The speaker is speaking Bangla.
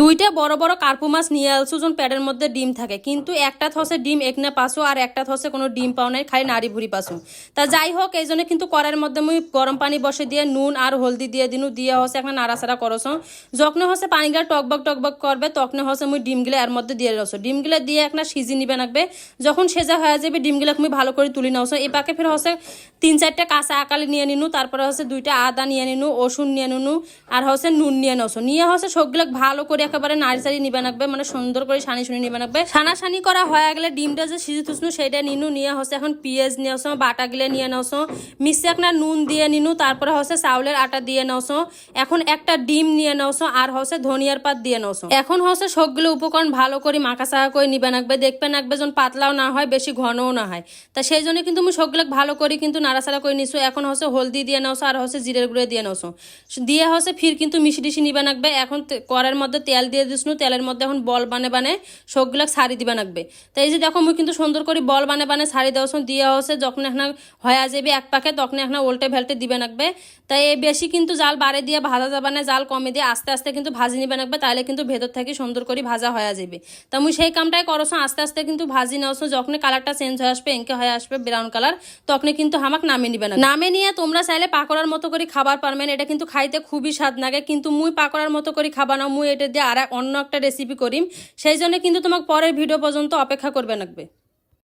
দুইটা বড় বড় কার্পু মাছ নিয়ে আসছো যখন প্যাডের মধ্যে ডিম থাকে। কিন্তু একটা থসে ডিম একনে পাসো আর একটা থসে কোনো ডিম পাও নাই, খালি নাড়ি ভুড়ি পাসো। তা যাই হোক, এই জন্য কিন্তু কড়াইয়ের মধ্যে মুই গরম পানি বসে দিয়ে নুন আর হলদি দিয়ে দিনু, দিয়ে হসে একটা নাড়াচাড়া করছ যখন হসে পানিগুলা টকবক টকবক করবে, তখন হসে মুই ডিমগুলো এর মধ্যে দিয়ে রসো ডিমগুলো দিয়ে একটা সিজি নিবে নাকবে। যখন সেজা হয়ে যাবে ডিমগুলো তুমি ভালো করে তুলি নাওছো এ পাকে ফের হসে তিন চারটা কাঁচা আকালি নিয়ে নিনু, তারপরে হচ্ছে দুইটা আদা নিয়ে নিনু ওষুন নিয়ে নিনু, আর হচ্ছে নুন নিয়ে নসো নিয়ে হচ্ছে সবগুলো ভালো করে একেবারে চাড়ি নিবে নাকবে মানে সুন্দর করে সানি শুনি নিবে নাকবে সানা সানি করা হয়ে গেলে ডিমটা যে সিজি তুসনু সেটা নিনু, নিয়ে হচ্ছে এখন পেঁয়াজ নিয়ে আসো বাটা গিলে নিয়ে নসো মিশে একটা নুন দিয়ে নিনু, তারপরে হচ্ছে চাউলের আটা দিয়ে নসো এখন একটা ডিম নিয়ে নসো আর হচ্ছে ধনিয়ার পাত দিয়ে নসো এখন হচ্ছে সবগুলো উপকরণ ভালো করে মাখা চাকা করে নিবে নাকবে দেখবে নাকবে যেন পাতলাও না হয়, বেশি ঘনও না হয়। তা সেই জন্য কিন্তু আমি সবগুলো ভালো করে কিন্তু নাড়াচাড়া করে নিছো এখন হচ্ছে হলদি দিয়ে নাওছো আর হচ্ছে জিরের গুঁড়ো দিয়ে নাওছো দিয়ে হচ্ছে ফির কিন্তু মিশি টিশি নিবে নাকবে এখন করার মধ্যে তেল দিয়ে দিসনু তেলের মধ্যে এখন বল বানে বানে সবগুলো ছাড়ি দিবা নাকবে তাই যে দেখো, মুই কিন্তু সুন্দর করে বল বানে বানে ছাড়ি দেওয়া দিয়ে হচ্ছে, যখন এখন হয়ে যাবে এক পাকে, তখন এখন উল্টে ভেল্টে দিবে নাকবে তাই এই বেশি কিন্তু জাল বাড়ে দিয়ে ভাজা যাবে না, জাল কমে দিয়ে আস্তে আস্তে কিন্তু ভাজি নিবে নাকবে তাহলে কিন্তু ভেতর থেকে সুন্দর করে ভাজা হয়ে যাবে তা মুই সেই কামটাই করছ আস্তে আস্তে কিন্তু ভাজি নেওছো যখন কালারটা চেঞ্জ হয়ে আসবে এঁকে হয়ে আসবে ব্রাউন কালার তখন কিন্তু হামাক নামে নিবে না নামে নিয়ে তোমরা চাইলে পাকোড়ার মতো করে খাবার পারবেন, এটা কিন্তু খাইতে খুবই স্বাদ লাগে, কিন্তু মুই পাকোড়ার মতো করে খাবা না মুই এটা দিয়ে আর অন্য একটা রেসিপি করিম, সেই জন্য কিন্তু তোমাকে পরের ভিডিও পর্যন্ত অপেক্ষা করবে লাগবে।